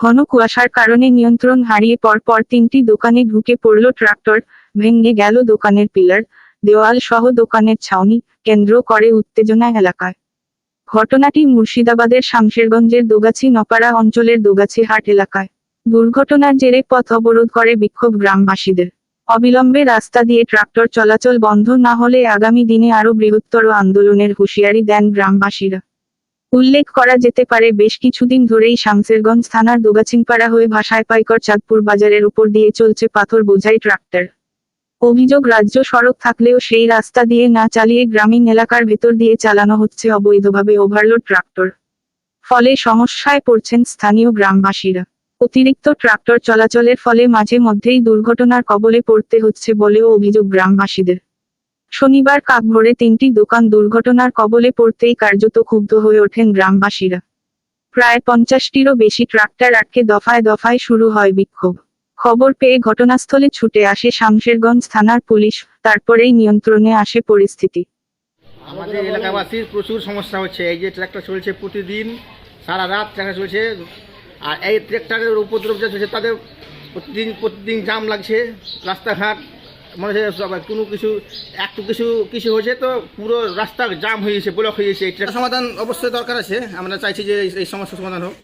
ঘন কুয়াশার কারণে নিয়ন্ত্রণ হারিয়ে পরপর তিনটি দোকানে ঢুকে পড়ল ট্রাক্টর, ভেঙে গেল দোকানের পিলার, দেওয়াল সহ দোকানের ছাউনি, কেন্দ্র করে উত্তেজনা এলাকায়। ঘটনাটি মুর্শিদাবাদের শামশেরগঞ্জের দোগাছি নপাড়া অঞ্চলের দোগাছি হাট এলাকায়। দুর্ঘটনার জেরে পথ অবরোধ করে বিক্ষোভ গ্রামবাসীদের। অবিলম্বে রাস্তা দিয়ে ট্রাক্টর চলাচল বন্ধ না হলে আগামী দিনে আরও বৃহত্তর আন্দোলনের হুঁশিয়ারি দেন গ্রামবাসীরা। উল্লেখ করা যেতে পারে, বেশ কিছুদিন ধরেই শামসেরগঞ্জ থানার দোগাছিংপাড়া হয়ে ভাষায় পাইকর চাঁদপুর বাজারের উপর দিয়ে চলছে পাথর বোঝাই ট্রাক্টর। অভিযোগ, রাজ্য সড়ক থাকলেও সেই রাস্তা দিয়ে না চালিয়ে গ্রামীণ এলাকার ভেতর দিয়ে চালানো হচ্ছে অবৈধভাবে ওভারলোড ট্রাক্টর। ফলে সমস্যায় পড়ছেন স্থানীয় গ্রামবাসীরা। অতিরিক্ত ট্রাক্টর চলাচলের ফলে মাঝে মধ্যেই দুর্ঘটনার কবলে পড়তে হচ্ছে বলেও অভিযোগ গ্রামবাসীদের। শনিবার কাকভরে তিনটি দোকান দুর্ঘটনার কবলে পড়তেই কার্যত ক্ষুব্ধ হয়ে ওঠেন গ্রামবাসীরা। প্রায় পঞ্চাশটিরও বেশি ট্রাক্টর আটকে দফায় দফায় শুরু হয় বিক্ষোভ। খবর পেয়ে ঘটনাস্থলে ছুটে আসে শামশেরগঞ্জ থানার পুলিশ, তারপরেই নিয়ন্ত্রণে আসে পরিস্থিতি। আমাদের এলাকাবাসীর প্রচুর সমস্যা হচ্ছে। এই যে ট্র্যাক্টর চলছে প্রতিদিন, সারা রাত ট্র্যাক্টর চলছে। আর এই ট্র্যাক্টরের উপদ্রব যে চলছে, তাদের প্রতিদিন প্রতিদিন জাম লাগছে। রাস্তাঘাট মনে হয় সব কোনো কিছু একটু কিছু কিছু হয়েছে তো পুরো রাস্তা জাম হয়ে গেছে ব্লক হয়ে গেছে সমাধান অবশ্যই দরকার আছে। আমরা চাইছি যে এই সমস্যার সমাধান হোক।